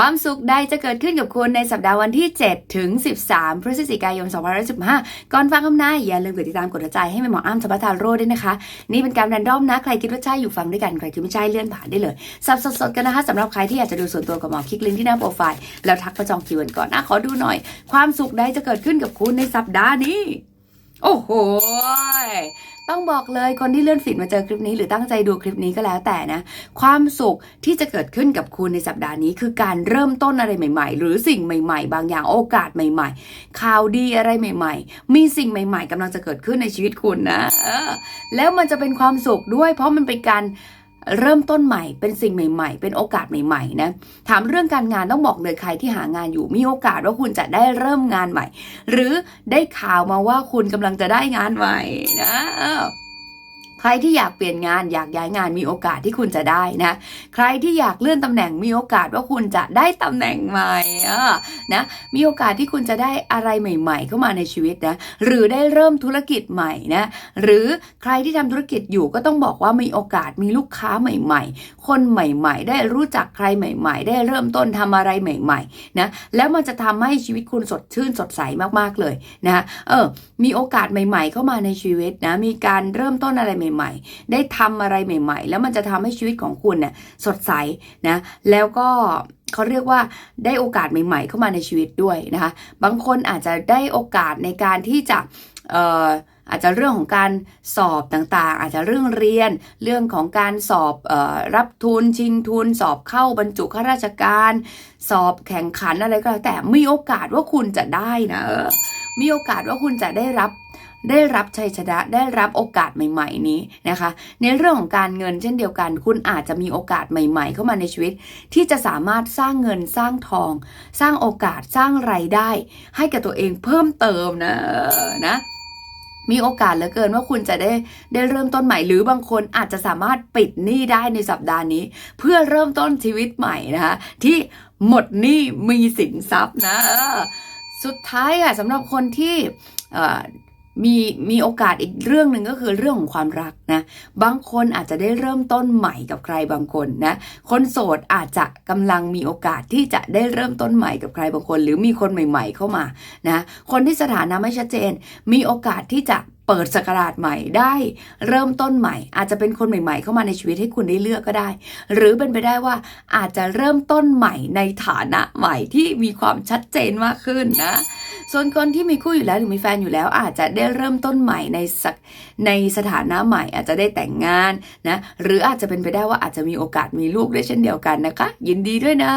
ความสุขใดจะเกิดขึ้นกับคุณในสัปดาห์วันที่ 7 ถึง 13 พฤศจิกายน2015 ก่อนฟังคำนายอย่าลืมกดติดตามกดหัวใจให้แม่หมออ้ำสัปทาโร่ด้วยนะคะ นี่เป็นการแรนดอมนะ ใครคิดว่าใช่อยู่ฟังด้วยกัน ใครคิดไม่ใช่เลื่อนผ่านได้เลย สับสดๆกันนะคะสำหรับใครที่อยากจะดูส่วนตัวกับหมอคลิกลิงก์ที่หน้าโปรไฟล์แล้วทักประจองคิวกันก่อนนะขอดูหน่อย ความสุขใดจะเกิดขึ้นกับคุณในสัปดาห์นี้ โอ้โห ต้องบอกเลยคนที่เลื่อนฟีดมาเจอคลิปนี้ หรือตั้งใจดูคลิปนี้ก็แล้วแต่นะ ความสุขที่จะเกิดขึ้นกับคุณในสัปดาห์นี้ คือการเริ่มต้นอะไรใหม่ ๆ หรือสิ่งใหม่ๆ บางอย่างโอกาสใหม่ ๆ ข่าวดีอะไรใหม่ ๆ มีสิ่งใหม่ ๆกำลังจะเกิดขึ้นในชีวิตคุณนะแล้วมันจะเป็นความสุขด้วย เพราะมันเป็นการ เริ่มต้นใหม่เป็นสิ่งใหม่ ๆ เป็นโอกาสใหม่ๆนะถามเรื่องการงานต้องบอกเลยใครที่หางานอยู่มีโอกาสว่าคุณจะได้เริ่มงานใหม่ หรือได้ข่าวมาว่าคุณกำลังจะได้งานใหม่นะ ใครที่อยากเปลี่ยนงานอยากย้ายงานมีโอกาสที่คุณจะได้นะ ใครที่อยากเลื่อนตำแหน่งมีโอกาสว่าคุณจะได้ตำแหน่งใหม่อ่านะมีโอกาสที่คุณจะได้อะไรใหม่ ๆ เข้ามาในชีวิตนะหรือได้เริ่มธุรกิจใหม่นะหรือใครที่ทำธุรกิจอยู่ก็ต้องบอกว่ามีโอกาสมีลูกค้าใหม่ ๆ คนใหม่ ๆ ได้รู้จักใครใหม่ ๆ ได้เริ่มต้นทำอะไรใหม่ ๆ นะ แล้วมันจะทำให้ชีวิตคุณสดชื่นสดใสมากๆเลยนะเออมีโอกาสใหม่ ๆ เข้ามาในชีวิตนะมีการเริ่มต้นอะไรใหม่ๆ ได้ทำอะไรใหม่ ๆ แล้วมันจะทำให้ชีวิตของคุณเนี่ยสดใสนะแล้วก็เขาเรียกว่าได้โอกาสใหม่ ๆ เข้ามาในชีวิตด้วยนะคะบางคนอาจจะได้โอกาสในการที่จะเอ่ออาจจะเรื่องของการสอบต่างๆ อาจจะเรื่องเรียน เรื่องของการสอบออรับทุนชิงทุน สอบเข้าบรรจุข้าราชการ สอบแข่งขันอะไรก็แล้วแต่มีโอกาสว่าคุณจะได้นะ มีโอกาสว่าคุณจะได้รับได้รับชัยชนะได้รับโอกาสใหม่ ๆ นี้นะคะ ในเรื่องของการเงินเช่นเดียวกัน คุณอาจจะมีโอกาสใหม่ ๆ เข้ามาในชีวิต ที่จะสามารถสร้างเงินสร้างทอง สร้างโอกาสสร้างไรายได้ ให้กับตัวเองเพิ่มเติมนะนะมีโอกาสเหลือเกินว่าคุณจะได้ได้เริ่มต้นใหม่ หรือบางคนอาจจะสามารถปิดหนี้ได้ในสัปดาห์นี้ เพื่อเริ่มต้นชีวิตใหม่นะคะที่หมดหนี้มีสินทรัพย์นะ สุดท้ายอะสำหรับคนที่มีมีโอกาสอีกเรื่องหนึ่งก็คือเรื่องของความรัก นะบางคนอาจจะได้เริ่มต้นใหม่กับใครบางคนนะคนโสดอาจจะกำลังมีโอกาสที่จะได้เริ่มต้นใหม่กับใครบางคน หรือมีคนใหม่ ๆ เข้ามานะคนที่สถานะไม่ชัดเจน มีโอกาสที่จะเปิดสกราชใหม่ได้เริ่มต้นใหม่ อาจจะเป็นคนใหม่ ๆ เข้ามาในชีวิตให้คุณได้เลือกก็ได้ หรือเป็นไปได้ว่าอาจจะเริ่มต้นใหม่ในฐานะใหม่ที่มีความชัดเจนมากขึ้นนะส่วนคนที่มีคู่อยู่แล้วหรือมีแฟนอยู่แล้วอาจจะได้เริ่มต้นใหม่ในสักในสถานะใหม่อาจจะได้แต่งงานนะหรืออาจจะเป็นไปได้ว่าอาจจะมีโอกาสมีลูกได้เช่นเดียวกันนะคะ ยินดีด้วยนะ